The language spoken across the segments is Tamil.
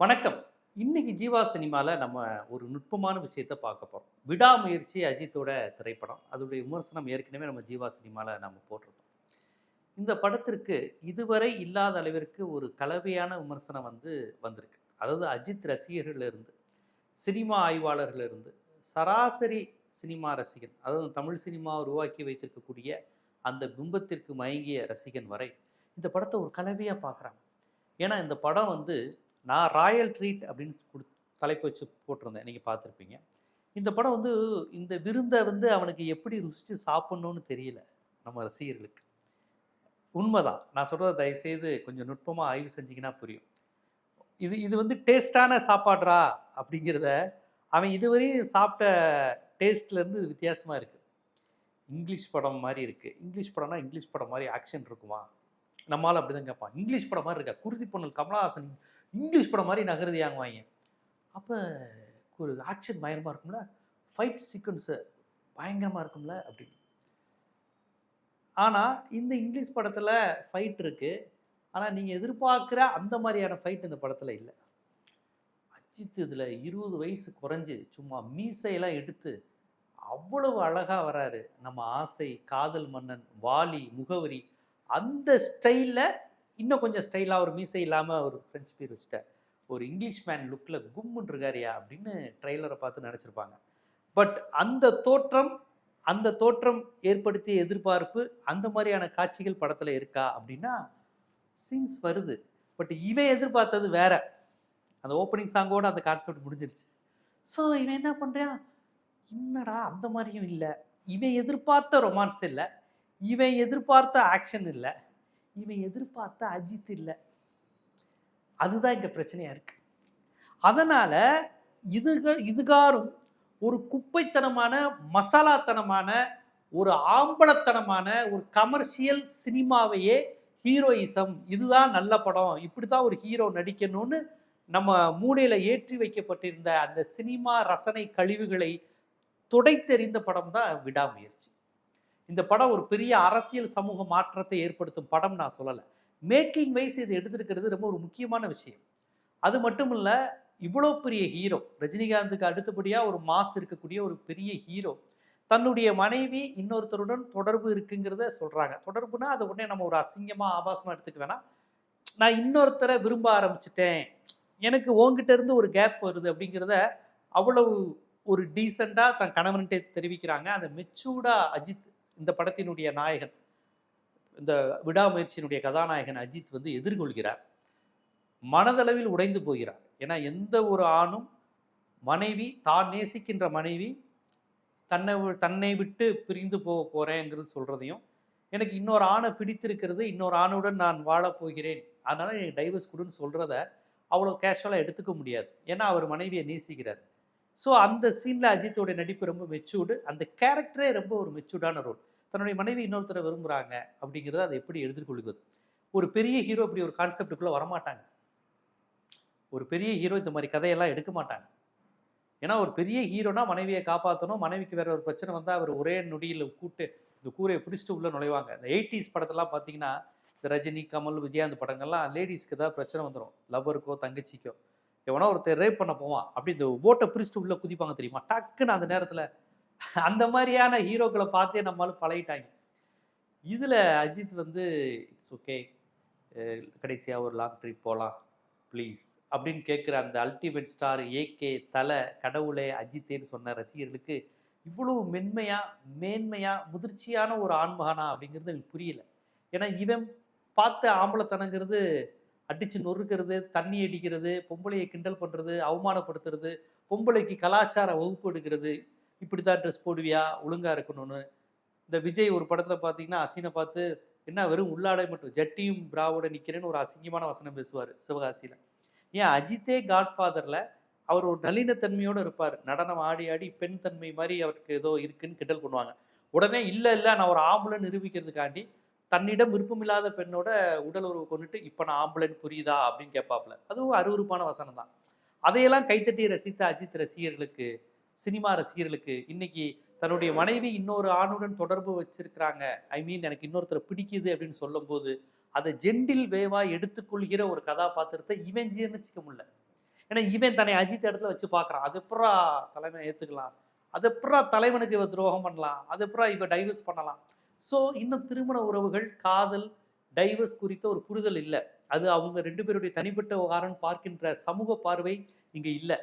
வணக்கம். இன்னைக்கு ஜீவா சினிமாவில் நம்ம ஒரு நுட்பமான விஷயத்தை பார்க்க போகிறோம் விடாமுயற்சி அஜித்தோட திரைப்படம். அதோடைய விமர்சனம் ஏற்கனவே நம்ம ஜீவா சினிமாவில் நம்ம போட்டிருக்கோம். இந்த படத்திற்கு இதுவரை இல்லாத அளவிற்கு ஒரு கலவையான விமர்சனம் வந்து வந்திருக்கு. அதாவது அஜித் ரசிகர்கள் இருந்து சினிமா ஆய்வாளர்கள் இருந்து சராசரி சினிமா ரசிகன் அதாவது தமிழ் சினிமா உருவாக்கி வைத்திருக்கக்கூடிய அந்த பிம்பத்திற்கு மயங்கிய ரசிகன் வரை இந்த படத்தை ஒரு கலவையாக பார்க்குறாங்க. ஏன்னா இந்த படம் வந்து நான் ராயல் ட்ரீட் அப்படின்னு கொடு தலைப்பு வச்சு போட்டிருந்தேன். நீங்கள் பார்த்துருப்பீங்க. இந்த படம் வந்து இந்த விருந்தை வந்து அவனுக்கு எப்படி ருசித்து சாப்பிட்ணுன்னு தெரியல நம்ம ரசிகர்களுக்கு. உண்மைதான். நான் சொல்கிறத தயவுசெய்து கொஞ்சம் நுட்பமாக ஆய்வு செஞ்சிங்கன்னா புரியும். இது இது வந்து டேஸ்டான சாப்பாடுறா அப்படிங்கிறத அவன் இதுவரையும் சாப்பிட்ட டேஸ்ட்லேருந்து இது வித்தியாசமாக இருக்குது இங்கிலீஷ் படம் மாதிரி இருக்குது இங்கிலீஷ் படம்னா இங்கிலீஷ் படம் மாதிரி ஆக்ஷன் இருக்குமா? நம்மளால் அப்படி தான் கேட்பான் இங்கிலீஷ் படம் மாதிரி இருக்கா? குருதி பொண்ணல் கமலஹாசன் இங்கிலீஷ் படம் மாதிரி நகருதியாங்குவாங்க அப்போ ஒரு ஆக்ஷன் பயங்கரமாக இருக்கும்ல? ஃபைட் சீக்வன்ஸு பயங்கரமாக இருக்கும்ல? அப்படின்னு ஆனால் இந்த இங்கிலீஷ் படத்தில் ஃபைட் இருக்குது ஆனால் நீங்கள் எதிர்பார்க்குற அந்த மாதிரியான ஃபைட் இந்த படத்தில் இல்லை. அஜித் இதில் இருபது வயசு குறைஞ்சி சும்மா மீசையெல்லாம் எடுத்து அவ்வளவு அழகாக வராரு. நம்ம ஆசை காதல் மன்னன் வாலி முகவரி அந்த ஸ்டைலில் இன்னும் கொஞ்சம் ஸ்டைலாக ஒரு மீசை இல்லாமல் ஒரு ஃப்ரெஞ்ச் பேர் வச்சுட்டேன் ஒரு இங்கிலீஷ் மேன் லுக்கில் கும்முன்னு இருக்காரியா அப்படின்னு ட்ரெய்லரை பார்த்து நினச்சிருப்பாங்க பட் அந்த தோற்றம் அந்த தோற்றம் ஏற்படுத்திய எதிர்பார்ப்பு அந்த மாதிரியான காட்சிகள் படத்தில் இருக்கா அப்படின்னா சீன்ஸ் வருது. பட் இவன் எதிர்பார்த்தது வேற. அந்த ஓப்பனிங் சாங்கோட அந்த கான்செப்ட் முடிஞ்சிருச்சு. ஸோ இவன் என்ன பண்ணுறான் என்னடா அந்த மாதிரியும் இல்லை. இவன் எதிர்பார்த்த ரொமான்ஸ் இல்லை. இவன் எதிர்பார்த்த ஆக்ஷன் இல்லை. இவன் எதிர்பார்த்த அஜித் இல்லை. அதுதான் இங்கே பிரச்சனையாக இருக்குது அதனால் இதுகள் இதுகாரும் ஒரு குப்பைத்தனமான மசாலாத்தனமான ஒரு ஆம்பளத்தனமான ஒரு கமர்ஷியல் சினிமாவையே ஹீரோயிசம் இதுதான் நல்ல படம் இப்படி தான் ஒரு ஹீரோ நடிக்கணும்னு நம்ம மூளையில் ஏற்றி வைக்கப்பட்டிருந்த அந்த சினிமா ரசனை கழிவுகளை துடைத்தெறிந்த படம் தான் விடாமுயற்சி. இந்த படம் ஒரு பெரிய அரசியல் சமூக மாற்றத்தை ஏற்படுத்தும் படம் நான் சொல்லலை. மேக்கிங் வைஸ் இது எடுத்திருக்கிறது ரொம்ப ஒரு முக்கியமான விஷயம். அது மட்டும் இல்லை இவ்வளோ பெரிய ஹீரோ ரஜினிகாந்துக்கு அடுத்தபடியாக ஒரு மாஸ் இருக்கக்கூடிய ஒரு பெரிய ஹீரோ தன்னுடைய மனைவி இன்னொருத்தருடன் தொடர்பு இருக்குங்கிறத சொல்கிறாங்க தொடர்புனா அதை உடனே நம்ம ஒரு அசிங்கமாக ஆபாசமாக எடுத்துக்க வேணாம். நான் இன்னொருத்தரை விரும்ப ஆரம்பிச்சிட்டேன். எனக்கு உங்ககிட்ட இருந்து ஒரு கேப் வருது அப்படிங்கிறத அவ்வளவு ஒரு டீசெண்டாக தன் கணவன்கிட்ட தெரிவிக்கிறாங்க. அந்த மெச்சூர்டாக அஜித் இந்த படத்தினுடைய நாயகன் இந்த விடாமுயற்சியினுடைய கதாநாயகன் அஜித் வந்து எதிர்கொள்கிறார். மனதளவில் உடைந்து போகிறார். ஏன்னா எந்த ஒரு ஆணும் மனைவி தான் நேசிக்கின்ற மனைவி தன்னை வி- தன்னை விட்டு பிரிந்து போக போகிறேங்கிறது சொல்கிறதையும் எனக்கு இன்னொரு ஆணை பிடித்திருக்கிறது இன்னொரு ஆணுடன் நான் வாழப் போகிறேன். அதனால் எனக்கு டைவர்ஸ் கொடுன்னு சொல்கிறத அவ்வளோ கேஷுவலாக எடுத்துக்க முடியாது. ஏன்னா அவர் மனைவியை நேசிக்கிறார். ஸோ அந்த சீனில் அஜித்தோட நடிப்பு ரொம்ப மெச்சூர்டு அந்த கேரக்டரே ரொம்ப ஒரு மெச்சூர்டான ரோல் தன்னுடைய மனைவி இன்னொருத்தரை விரும்புகிறாங்க அப்படிங்கிறத அதை எப்படி எடுத்துக்கொள்கிறது ஒரு பெரிய ஹீரோ இப்படி ஒரு கான்செப்டுக்குள்ளே வரமாட்டாங்க. ஒரு பெரிய ஹீரோ இந்த மாதிரி கதையெல்லாம் எடுக்க மாட்டாங்க. ஏன்னா ஒரு பெரிய ஹீரோனா மனைவியை காப்பாற்றணும் மனைவிக்கு வேற ஒரு பிரச்சனை வந்தால் அவர் ஒரே நொடியில் கூட்டு இந்த கூரையை பிடிச்சிட்டு உள்ள நுழைவாங்க. இந்த எயிட்டிஸ் படத்தெல்லாம் பார்த்தீங்கன்னா இந்த ரஜினி கமல் விஜயா அந்த படங்கள்லாம் லேடிஸ்க்கு ஏதாவது பிரச்சனை வந்துடும் லவ்வருக்கோ தங்கச்சிக்கோ. எவனோ ஒருத்தர் ரேப் பண்ண போவான். அப்படி இந்த ஓட்டை பிரிச்சுட்டு உள்ள குதிப்பாங்க தெரியுமா? டக்குன்னு அந்த நேரத்தில் அந்த மாதிரியான ஹீரோக்களை பார்த்தே நம்மளால பழகிட்டாங்க. இதில் அஜித் வந்து இட்ஸ் ஓகே கடைசியாக ஒரு லாங் ட்ரிப் போகலாம் ப்ளீஸ் அப்படின்னு கேட்குற அந்த அல்டிமேட் ஸ்டார் ஏகே தலை கடவுளே அஜித்தேன்னு சொன்ன ரசிகர்களுக்கு இவ்வளவு மென்மையா மேன்மையா முதிர்ச்சியான ஒரு ஆண்மகனா அப்படிங்கிறது எனக்கு புரியல. ஏன்னா இவன் பார்த்த ஆம்பளத்தனங்கிறது அடிச்சு நொறுக்கிறது தண்ணி அடிக்கிறது பொம்பளையை கிண்டல் பண்றது அவமானப்படுத்துறது பொம்பளைக்கு கலாச்சார வகுப்பு எடுக்கிறது இப்படித்தான் ட்ரெஸ் போடுவியா ஒழுங்கா இருக்கணும்னு. இந்த விஜய் ஒரு படத்துல பார்த்தீங்கன்னா அசினை பார்த்து என்ன வெறும் உள்ளாடை மட்டும் ஜட்டியும் பிராவோட நிக்கிறேன்னு ஒரு அசிங்கமான வசனம் பேசுவார் சிவகாசியில. ஏன் அஜித்தே காட்ஃபாதர்ல அவர் ஒரு நளினத்தன்மையோடு இருப்பார். நடனம் ஆடி ஆடி பெண் தன்மை மாதிரி அவருக்கு ஏதோ இருக்குன்னு கிண்டல் பண்ணுவாங்க. உடனே இல்லை இல்லை நான் ஒரு ஆம்பளை நிரூபிக்கிறதுக்காண்டி தன்னிடம் விருப்பமில்லாத பெண்ணோட உடல் உறவு கொண்டுட்டு இப்போ நான் ஆம்புலன் புரியுதா? அப்படின்னு கேட்பாப்புல அதுவும் அருவருப்பான வசனம் தான். அதையெல்லாம் கைத்தட்டி ரசித்த அஜித் ரசிகர்களுக்கு சினிமா ரசிகர்களுக்கு இன்னைக்கு தன்னுடைய மனைவி இன்னொரு ஆணுடன் தொடர்பு வச்சிருக்கிறாங்க. ஐ மீன் எனக்கு இன்னொருத்தரை பிடிக்குது அப்படின்னு சொல்லும்போது அதை ஜெண்டில் வேவா எடுத்துக்கொள்கிற ஒரு கதாபாத்திரத்தை இவன் ஜீர்ணிச்சிக்க முடியல. ஏன்னா இவன் தன்னை அஜித் இடத்துல வச்சு பார்க்குறான். அது எப்படா தலைமை ஏற்றுக்கலாம் அது எப்படா தலைவனுக்கு இவ துரோகம் பண்ணலாம்? அது எப்படா இவ டைவர்ஸ் பண்ணலாம்? ஸோ இன்னும் திருமண உறவுகள் காதல் டைவர்ஸ் குறித்த ஒரு புரிதல் இல்லை. அது அவங்க ரெண்டு பேருடைய தனிப்பட்ட விவகாரம் பார்க்கின்ற சமூக பார்வை இங்கே இல்லை.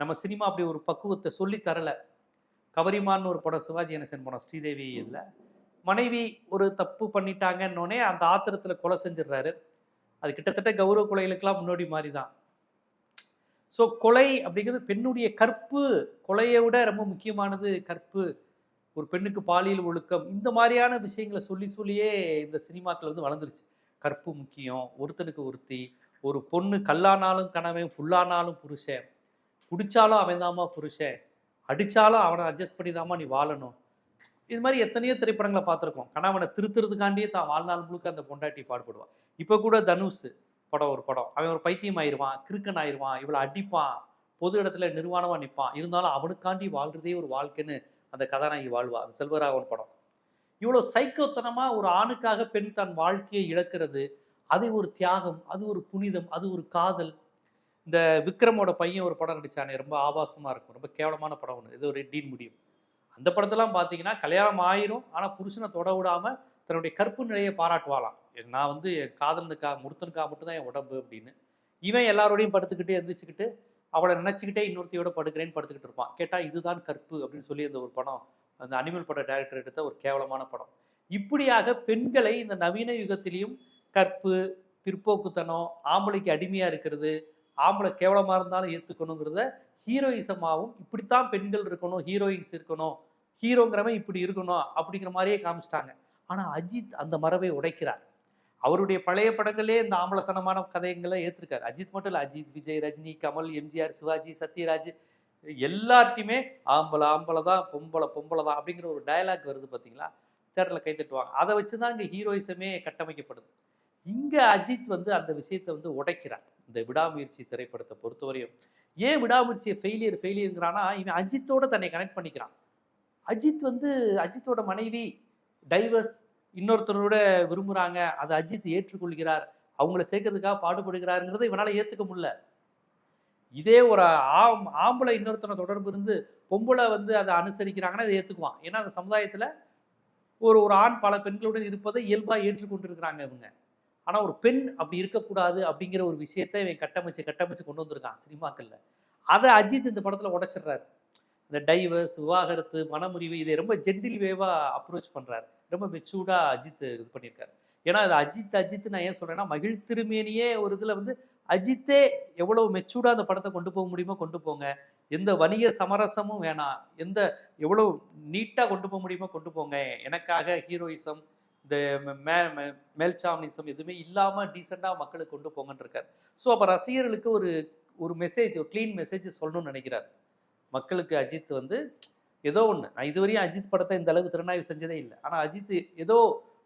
நம்ம சினிமா அப்படி ஒரு பக்குவத்தை சொல்லி தரல. கவரிமான்னு ஒரு படம் சிவாஜி கணேசன் படம் ஸ்ரீதேவி இதில். மனைவி ஒரு தப்பு பண்ணிட்டாங்கன்னொடனே அந்த ஆத்திரத்தில் கொலை செஞ்சிடுறாரு. அது கிட்டத்தட்ட கௌரவ கொலைகளுக்கெல்லாம் முன்னாடி மாதிரி தான் ஸோ கொலை அப்படிங்கிறது பெண்ணுடைய கற்பு. கொலையை விட ரொம்ப முக்கியமானது கற்பு. ஒரு பெண்ணுக்கு பாலியல் ஒழுக்கம் இந்த மாதிரியான விஷயங்களை சொல்லி சொல்லியே இந்த சினிமாக்கள் வந்து வளர்ந்துருச்சு. கற்பு முக்கியம் ஒருத்தனுக்கு ஒருத்தி ஒரு பொண்ணு கல்லானாலும் கணவன் புல்லானாலும் புருஷன் குடிச்சாலும் அவன்தாம்மா புருஷன் அடித்தாலும் அவனை அட்ஜஸ்ட் பண்ணி தாம்மா நீ வாழணும். இது மாதிரி எத்தனையோ திரைப்படங்களை பார்த்துருக்கோம். கணவனை திருத்துறதுக்காண்டியே தான் வாழ்நாள் முழுக்க அந்த பொண்டாட்டி பாடுபடுவான் இப்போ கூட தனுஷ் படம் ஒரு படம். அவன் ஒரு பைத்தியம் ஆயிடுவான் கிறுக்கன் ஆயிடுவான் இவளை அடிப்பான் பொது இடத்துல நிர்வாணமாக நிற்பான் இருந்தாலும் அவனுக்காண்டி வாழ்கிறதே ஒரு வாழ்க்கைன்னு அந்த கதாநாயகி வாழ்வா? அந்த செல்வராகவன் படம். இவ்வளோ சைக்கோத்தனமாக ஒரு ஆணுக்காக பெண் தன் வாழ்க்கையை இழக்கிறது. அது ஒரு தியாகம் அது ஒரு புனிதம் அது ஒரு காதல். இந்த விக்ரமோட பையன் ஒரு படம் நடித்தானே ரொம்ப ஆபாசமாக இருக்கும். ரொம்ப கேவலமான படம் ஒன்று இது ஒரு டீன் முடியும். அந்த படத்தெல்லாம் பார்த்தீங்கன்னா கல்யாணம் ஆயிரும் ஆனால் புருஷனை தொட விடாமல் தன்னுடைய கற்பு நிலையை பாராட்டுவாளாம். நான் வந்து என் காதலனுக்காக முருத்தனுக்காக மட்டும்தான் என் உடம்பு அப்படின்னு. இவன் எல்லாரோடையும் படுத்துக்கிட்டு எந்திரிச்சுக்கிட்டு அவளை நினச்சிக்கிட்டே இன்னொருத்தையோட படுக்கிறேன்னு படுத்துக்கிட்டு இருப்பான். கேட்டால் இதுதான் கற்பு அப்படின்னு சொல்லி அந்த ஒரு படம் அந்த அனிமல் பட டைரக்டர் எடுத்த ஒரு கேவலமான படம். இப்படியாக பெண்களை இந்த நவீன யுகத்திலையும் கற்பு பிற்போக்குத்தனம் ஆம்பளைக்கு அடிமையாக இருக்கிறது ஆம்பளை கேவலமாக இருந்தாலும் ஏற்றுக்கணுங்கிறத ஹீரோயிசமாகவும் இப்படித்தான் பெண்கள் இருக்கணும் ஹீரோயின்ஸ் இருக்கணும் ஹீரோங்கிறவன் இப்படி இருக்கணும் அப்படிங்கிற மாதிரியே காமிச்சிட்டாங்க. ஆனால் அஜித் அந்த மரபை உடைக்கிறார். அவருடைய பழைய படங்களே இந்த ஆம்பளத்தனமான கதைகளை ஏற்றிருக்காரு அஜித் மட்டும் இல்லை அஜித் விஜய் ரஜினி கமல் எம்ஜிஆர் சிவாஜி சத்யராஜ் எல்லார்ட்டையுமே ஆம்பளை ஆம்பளை தான் பொம்பளை பொம்பளை தான் அப்படிங்கிற ஒரு டயலாக் வருது பார்த்தீங்களா தேட்டரில் கை தட்டுவாங்க. அதை வச்சு தான் இங்கே ஹீரோயிசமே கட்டமைக்கப்படுது. இங்கே அஜித் வந்து அந்த விஷயத்தை வந்து உடைக்கிறார். இந்த விடாமுயற்சி திரைப்படத்தை பொறுத்தவரையும். ஏன் விடாமுயற்சியை ஃபெயிலியர் ஃபெயிலியருங்கிறான்னா இவன் அஜித்தோட தன்னை கனெக்ட் பண்ணிக்கிறான். அஜித் வந்து அஜித்தோட மனைவி டைவர்ஸ் இன்னொருத்தரோட விரும்புகிறாங்க அதை அஜித் ஏற்றுக்கொள்கிறார் அவங்கள சேர்க்கறதுக்காக பாடுபடுகிறாருங்கிறத இவனால் ஏற்றுக்க முடியல. இதே ஒரு ஆம் ஆம்பளை இன்னொருத்தனை தொடர்பு இருந்து பொம்பளை வந்து அதை அனுசரிக்கிறாங்கன்னா அதை ஏற்றுக்குவான் ஏன்னா அந்த சமுதாயத்தில் ஒரு ஒரு ஆண் பல பெண்களுடன் இருப்பதை இயல்பாக ஏற்றுக்கொண்டிருக்கிறாங்க இவங்க. ஆனால் ஒரு பெண் அப்படி இருக்கக்கூடாது அப்படிங்கிற ஒரு விஷயத்தை இவன் கட்டமைச்சு கட்டமைச்சு கொண்டு வந்திருக்கான் சினிமாக்களில். அதை அஜித் இந்த படத்தில் உடைச்சிடுறாரு. இந்த டைவர்ஸ் விவாகரத்து மனமுறிவு இதை ரொம்ப ஜென்டில் வேவாக அப்ரோச் பண்ணுறாரு ரொம்ப மெச்சூர்டாக அஜித் இது பண்ணியிருக்காரு. ஏன்னா அது அஜித் அஜித் நான் ஏன் சொல்கிறேன்னா மகிழ் திருமேனியே ஒரு இதில் வந்து அஜித்தே எவ்வளோ மெச்சூர்டாக அந்த படத்தை கொண்டு போக முடியுமோ கொண்டு போங்க. எந்த வணிக சமரசமும் வேணாம். எந்த எவ்வளோ நீட்டாக கொண்டு போக முடியுமோ கொண்டு போங்க. எனக்காக ஹீரோயிசம் இந்த மே மேல்சாமிசம் எதுவுமே இல்லாமல் டீசெண்டாக மக்களுக்கு கொண்டு போங்கன்னு இருக்கார். ஸோ அப்போ ரசிகர்களுக்கு ஒரு ஒரு மெசேஜ் ஒரு க்ளீன் மெசேஜ் சொல்லணும்னு நினைக்கிறார். மக்களுக்கு அஜித் வந்து ஏதோ ஒன்று நான் இதுவரையும் அஜித் படத்தை இந்த அளவுக்கு திறனாய்வு செஞ்சதே இல்லை. ஆனால் அஜித் ஏதோ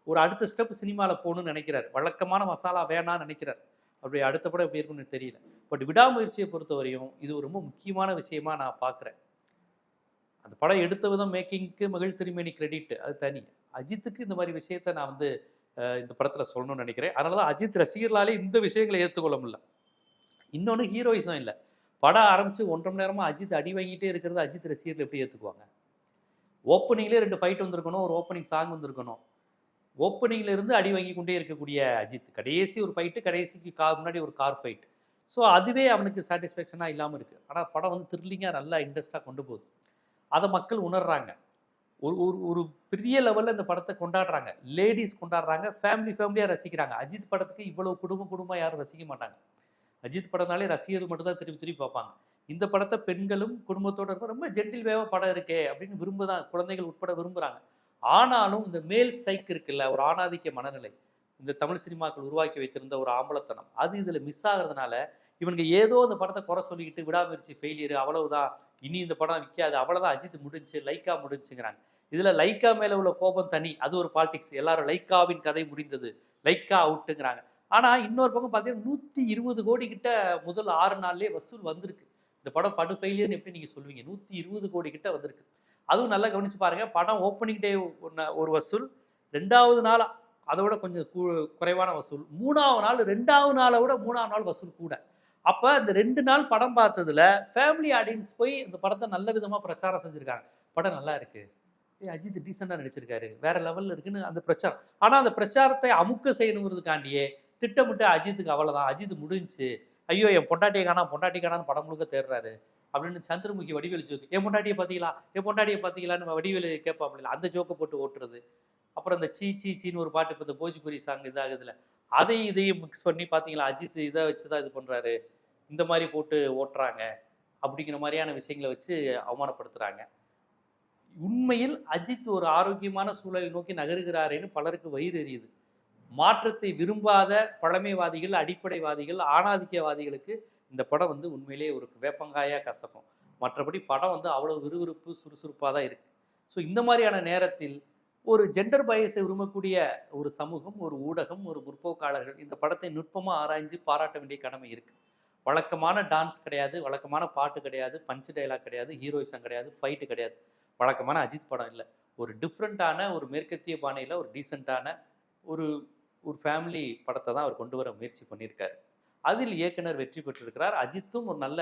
ஒரு அடுத்த ஸ்டெப் சினிமாவில் போகணும்னு நினைக்கிறார். வழக்கமான மசாலா வேணாம்னு நினைக்கிறார். அப்படி அடுத்த படம் எப்படி இருக்கும்னு தெரியல. பட் விடாமுயற்சியை பொறுத்தவரையும் இது ரொம்ப முக்கியமான விஷயமா நான் பார்க்குறேன் அந்த படம் எடுத்த விதம் மேக்கிங்க்கு மகிழ் திருமேனி கிரெடிட் அது தனி. அஜித்துக்கு இந்த மாதிரி விஷயத்த நான் வந்து இந்த படத்தில் சொல்லணும்னு நினைக்கிறேன். அதனால தான் அஜித் ரசிகர்களாலே இந்த விஷயங்களை ஏற்றுக்கொள்ள முடியல. இன்னொன்று ஹீரோயிசம் இல்லை. படம் ஆரம்பித்து ஒன்றரை மணி நேரமாக அஜித் அடி வாங்கிட்டே இருக்கிறது அஜித் ரசிகர்கள் எப்படி ஏற்றுக்குவாங்க ஓப்பனிங்லேயே ரெண்டு ஃபைட் வந்திருக்கணும் ஒரு ஓப்பனிங் சாங் வந்திருக்கணும். ஓப்பனிங்ல இருந்து அடி வாங்கி கொண்டே இருக்கக்கூடிய அஜித். கடைசி ஒரு ஃபைட்டு கடைசிக்கு கார் முன்னாடி ஒரு கார் ஃபைட் ஸோ அதுவே அவனுக்கு சாட்டிஸ்ஃபேக்ஷனாக இல்லாமல் இருக்குது ஆனால் படம் வந்து த்ரில்லிங்காக நல்லா இன்ட்ரெஸ்ட்டாக கொண்டு போகுது. அதை மக்கள் உணர்றாங்க. ஒரு ஒரு ஒரு பெரிய லெவலில் இந்த படத்தை கொண்டாடுறாங்க. லேடிஸ் கொண்டாடுறாங்க ஃபேமிலி ஃபேமிலியாக ரசிக்கிறாங்க. அஜித் படத்துக்கு இவ்வளோ குடும்ப குடும்பம் யாரும் ரசிக்க மாட்டாங்க. அஜித் படம்னாலே ரசிகர்கள் மட்டும்தான் திரும்பி திருப்பி திருப்பி பார்ப்பாங்க. இந்த படத்தை பெண்களும் குடும்பத்தோட இருக்க ரொம்ப ஜென்டில் வேவா படம் இருக்கே அப்படின்னு விரும்புதான் குழந்தைகள் உட்பட விரும்புகிறாங்க ஆனாலும் இந்த மேல் சைக் இருக்குல்ல ஒரு ஆணாதிக்க மனநிலை இந்த தமிழ் சினிமாக்கள் உருவாக்கி வைத்திருந்த ஒரு ஆம்பளத்தனம் அது இதில் மிஸ் ஆகிறதுனால இவனுக்கு ஏதோ அந்த படத்தை குறை சொல்லிக்கிட்டு விடாமுயற்சி ஃபெயிலியர் அவ்வளவுதான் இனி இந்த படம் விற்காது அவ்வளோதான் அஜித் முடிஞ்சு லைக்கா முடிஞ்சுங்கிறாங்க. இதில் லைக்கா மேலே உள்ள கோபம் தனி அது ஒரு பாலிடிக்ஸ் எல்லாரும் லைக்காவின் கதை முடிந்தது லைக்கா அவுட்டுங்கிறாங்க ஆனால் இன்னொரு பக்கம் பார்த்தீங்கன்னா நூற்றி இருபது கோடி கிட்ட முதல் ஆறு நாள்லேயே வசூல் வந்திருக்கு. இந்த படம் படு ஃபெயிலியர்னு எப்படி நீங்கள் சொல்லுவீங்க? நூற்றி இருபது கோடி கிட்ட வந்திருக்கு. அதுவும் நல்லா கவனிச்சு பாருங்க படம் ஓப்பனிங் டே ஒரு வசூல் ரெண்டாவது நாள் அதை விட கொஞ்சம் கூ- குறைவான வசூல். மூணாவது நாள் ரெண்டாவது நாளை விட மூணாவது நாள் வசூல் கூட. அப்போ இந்த ரெண்டு நாள் படம் பார்த்ததுல ஃபேமிலி ஆடியன்ஸ் போய் இந்த படத்தை நல்ல விதமாக பிரச்சாரம் செஞ்சுருக்காங்க. படம் நல்லா இருக்கு. ஏய் அஜித் டீசெண்டாக நடிச்சிருக்காரு. வேற லெவலில் இருக்குன்னு அந்த பிரச்சாரம். ஆனால் அந்த பிரச்சாரத்தை அமுக்க செய்யணுங்கிறதுக்காண்டியே திட்டமிட்டு அஜித்துக்கு அவ்வளோதான் அஜித் முடிஞ்சுச்சு. ஐயோ என் பொண்டாட்டியை காணா பொண்டாட்டி காணான்னு படம் முழுக்க தேடுறாரு. அப்படின்னு சந்திரமுகி வடிவேலு ஜோக்கு என் பொண்டாட்டியை பார்த்தீங்களா என் பொண்டாட்டியை பார்த்தீங்களான்னு வடிவேலு கேட்பாப்புல அந்த ஜோக்கை போட்டு ஓட்டுறது. அப்புறம் இந்த சீ சீ சீன்னு ஒரு பாட்டு இப்போ இந்த போஜ்புரி சாங் இதாகுதுல. அதையும் இதையும் மிக்ஸ் பண்ணி பார்த்தீங்களா அஜித் இதை வச்சு தான் இது பண்ணுறாரு இந்த மாதிரி போட்டு ஓட்டுறாங்க. அப்படிங்கிற மாதிரியான விஷயங்களை வச்சு அவமானப்படுத்துகிறாங்க உண்மையில் அஜித் ஒரு ஆரோக்கியமான சூழலை நோக்கி நகருகிறாரேன்னு பலருக்கு வயிறு எரியுது. மாற்றத்தை விரும்பாத பழமைவாதிகள் அடிப்படைவாதிகள் ஆணாதிக்கவாதிகளுக்கு இந்த படம் வந்து உண்மையிலேயே ஒரு வேப்பங்காயாக கசக்கும். மற்றபடி படம் வந்து அவ்வளோ விறுவிறுப்பு சுறுசுறுப்பாக தான் இருக்குது ஸோ இந்த மாதிரியான நேரத்தில் ஒரு ஜெண்டர் பயஸை விரும்பக்கூடிய ஒரு சமூகம் ஒரு ஊடகம் ஒரு முற்போக்காளர்கள் இந்த படத்தை நுட்பமாக ஆராய்ஞ்சு பாராட்ட வேண்டிய கடமை இருக்குது வழக்கமான டான்ஸ் கிடையாது வழக்கமான பாட்டு கிடையாது பஞ்சு டைலாக் கிடையாது ஹீரோயிசம் கிடையாது ஃபைட்டு கிடையாது. வழக்கமான அஜித் படம் இல்லை. ஒரு டிஃப்ரெண்ட்டான ஒரு மேற்கத்திய பாணியில் ஒரு டீசெண்டான ஒரு ஒரு ஃபேமிலி படத்தை தான் அவர் கொண்டு வர முயற்சி பண்ணியிருக்காரு. அதில் இயக்குனர் வெற்றி பெற்றிருக்கிறார். அஜித்தும் ஒரு நல்ல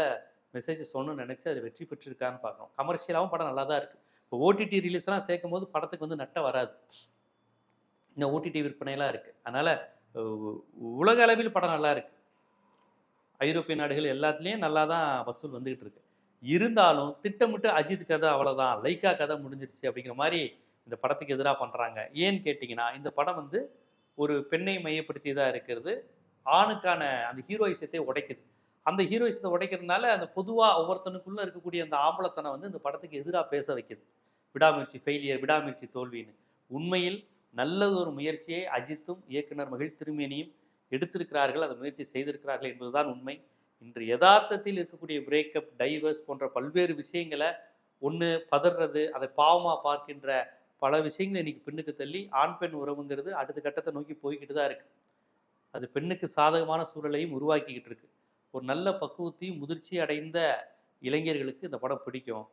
மெசேஜ் சொல்லணும்னு நினச்சி அது வெற்றி பெற்றிருக்கான்னு பார்க்கணும் கமர்ஷியலாகவும் படம் நல்லா தான் இருக்குது இப்போ ஓடிடி ரிலீஸ்லாம் சேர்க்கும் போது படத்துக்கு வந்து நட்ட வராது. இந்த ஓடிடி விற்பனையெல்லாம் இருக்குது அதனால் உலக அளவில் படம் நல்லா இருக்குது ஐரோப்பிய நாடுகள் எல்லாத்துலேயும் நல்லா தான் வசூல் வந்துக்கிட்டு இருக்கு. இருந்தாலும் திட்டமிட்டு அஜித் கதை அவ்வளோதான் லைக்கா கதை முடிஞ்சிருச்சு அப்படிங்கிற மாதிரி இந்த படத்துக்கு எதிராக பண்ணுறாங்க ஏன்னு கேட்டிங்கன்னா இந்த படம் வந்து ஒரு பெண்ணை மையப்படுத்தி தான் இருக்கிறது. ஆணுக்கான அந்த ஹீரோயிசத்தை உடைக்குது. அந்த ஹீரோயிசத்தை உடைக்கிறதுனால அந்த பொதுவாக ஒவ்வொருத்தனுக்குள்ளே இருக்கக்கூடிய அந்த ஆம்பளத்தனை வந்து இந்த படத்துக்கு எதிராக பேச வைக்குது. விடாமுயற்சி ஃபெயிலியர் விடாமுயற்சி தோல்வின்னு. உண்மையில் நல்லது ஒரு முயற்சியை அஜித்தும் இயக்குனர் மகிழ் திருமேனியும் எடுத்திருக்கிறார்கள் அந்த முயற்சி செய்திருக்கிறார்கள் என்பதுதான் உண்மை. இன்று யதார்த்தத்தில் இருக்கக்கூடிய பிரேக்கப் டைவர்ஸ் போன்ற பல்வேறு விஷயங்களை ஒன்று பதறது அதை பாவமாக பார்க்கின்ற பல விஷயங்கள் இன்னைக்கு பெண்ணுக்கு தள்ளி ஆண் பெண் உறவுங்கிறது அடுத்த கட்டத்தை நோக்கி போய்கிட்டு தான் இருக்கு. அது பெண்ணுக்கு சாதகமான சூழலையும் உருவாக்கிக்கிட்டு இருக்கு. ஒரு நல்ல பக்குவத்தையும் முதிர்ச்சி அடைந்த இளைஞர்களுக்கு இந்த படம் பிடிக்கும்.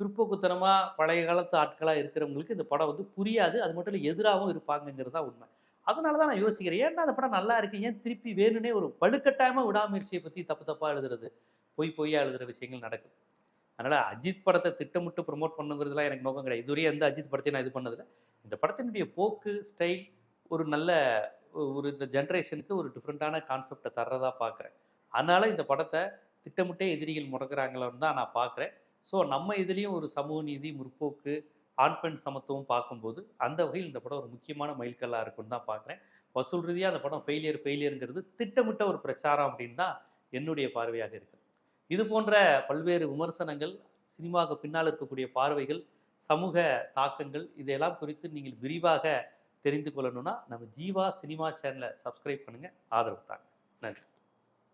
பிற்போக்குத்தனமாக பழைய காலத்து ஆட்களாக இருக்கிறவங்களுக்கு இந்த படம் வந்து புரியாது. அது மட்டும் இல்லை எதிராகவும் இருப்பாங்கங்கிறது தான் உண்மை. அதனால தான் நான் யோசிக்கிறேன். ஏன்னா அந்த படம் நல்லா இருக்கு. ஏன் திருப்பி வேணும்னே ஒரு வலுக்கட்டாயமாக விடாமுயற்சியை பற்றி தப்பு தப்பாக எழுதுறது பொய் பொய்யா எழுதுகிற விஷயங்கள் நடக்குது அதனால் அஜித் படத்தை திட்டமிட்டு ப்ரொமோட் பண்ணுங்கிறதுலாம் எனக்கு நோக்கம் கிடையாது. இதுவரையும் எந்த அஜித் படத்தையும் நான் இது பண்ணதில்லை. இந்த படத்தினுடைய போக்கு ஸ்டைல் ஒரு நல்ல ஒரு இந்த ஜென்ரேஷனுக்கு ஒரு டிஃப்ரெண்ட்டான கான்செப்டை தர்றதா பார்க்குறேன் அதனால் இந்த படத்தை திட்டமிட்டே எதிரிகள் முடக்கிறாங்களோன்னு தான் நான் பார்க்குறேன் ஸோ நம்ம இதுலேயும் ஒரு சமூக நீதி முற்போக்கு ஆண் பெண் சமத்துவம் பார்க்கும்போது அந்த வகையில் இந்த படம் ஒரு முக்கியமான மைல்கல்லாக இருக்குன்னு தான் பார்க்குறேன் வசூல் ரீதியாக அந்த படம் ஃபெயிலியர் ஃபெயிலியருங்கிறது திட்டமிட்ட ஒரு பிரச்சாரம் அப்படின்னு தான் என்னுடைய பார்வையாக இருக்குது இது போன்ற பல்வேறு விமர்சனங்கள் சினிமாவுக்கு பின்னால் இருக்கக்கூடிய பார்வைகள் சமூக தாக்கங்கள் இதையெல்லாம் குறித்து நீங்கள் விரிவாக தெரிந்து கொள்ளணும்னா நம்ம ஜீவா சினிமா சேனலை சப்ஸ்கிரைப் பண்ணுங்கள் ஆதரவு தாங்க. நன்றி.